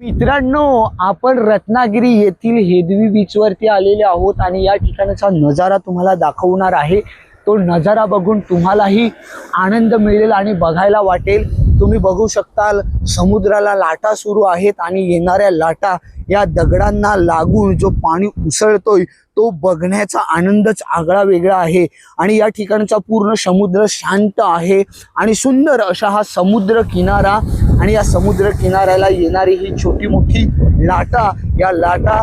मित्रांनो आपण रत्नागिरी येथील हेदवी बीचवरती आलेले आहोत आणि या ठिकाणाचा नजारा तुम्हाला दाखवणार आहे. तो नजारा बघून तुम्हालाही आनंद मिळेल आणि बघायला वाटेल. तुम्ही बघू शकताल समुद्राला लाटा सुरू आहेत आणि येणाऱ्या लाटा या दगडांना लागून जो पाणी उसळतोय तो बघण्याचा आनंदच आगळा वेगळा आहे. आणि या ठिकाणचा पूर्ण समुद्र शांत आहे आणि सुंदर असा हा समुद्र किनारा आणि या समुद्र किनाऱ्याला येणारी ही छोटी मोठी लाटा या लाटा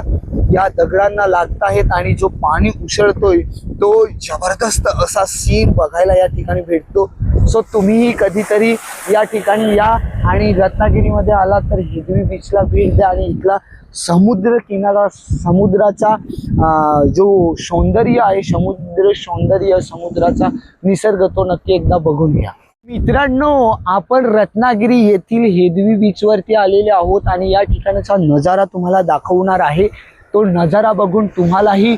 या दगडांना लागत आहेत आणि जो पाणी उसळतोय तो जबरदस्त असा सीन बघायला या ठिकाणी भेटतो. सो तुम्हीही कधीतरी या ठिकाणी या आणि रत्नागिरीमध्ये आला तर हिरवी बीचला भेट द्या आणि इथला समुद्र किनारा समुद्राचा जो सौंदर्य आहे समुद्र सौंदर्य समुद्राचा निसर्ग तो नक्की एकदा बघून घ्या. मित्रांनो आपण रत्नागिरी येथील हेदवी बीचवरती आलेले आहोत आणि या ठिकाणाचा नजारा तुम्हाला दाखवणार आहे. तो नजारा बघून तुम्हालाही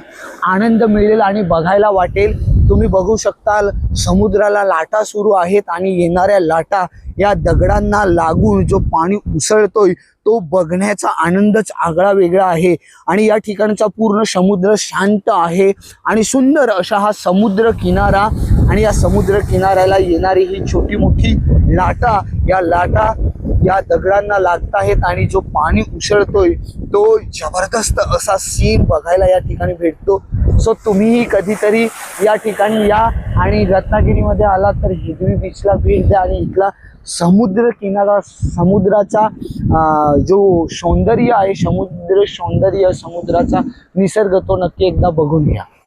आनंद मिळेल आणि बघायला वाटेल. तुम्ही बघू शकताल समुद्राला लाटा सुरू आहेत आणि येणाऱ्या लाटा या दगडांना लागून जो पाणी उसळतोय तो बघण्याचा आनंदच आगळा वेगळा आहे. आणि या ठिकाणचा पूर्ण समुद्र शांत आहे आणि सुंदर असा हा समुद्र किनारा आणि या समुद्र किनाऱ्याला येणारी ही छोटी मोठी लाटा या लाटा या दगडांना लागत आहेत आणि जो पाणी उसळतोय तो जबरदस्त असा सीन बघायला या ठिकाणी भेटतो. सो तुम्हीही कधीतरी या ठिकाणी या आणि रत्नागिरीमध्ये आला तर हिरवी बीचला भेट द्या आणि इथला समुद्र किनारा समुद्राचा जो सौंदर्य आहे समुद्र सौंदर्य समुद्राचा निसर्ग तो नक्की एकदा बघून घ्या.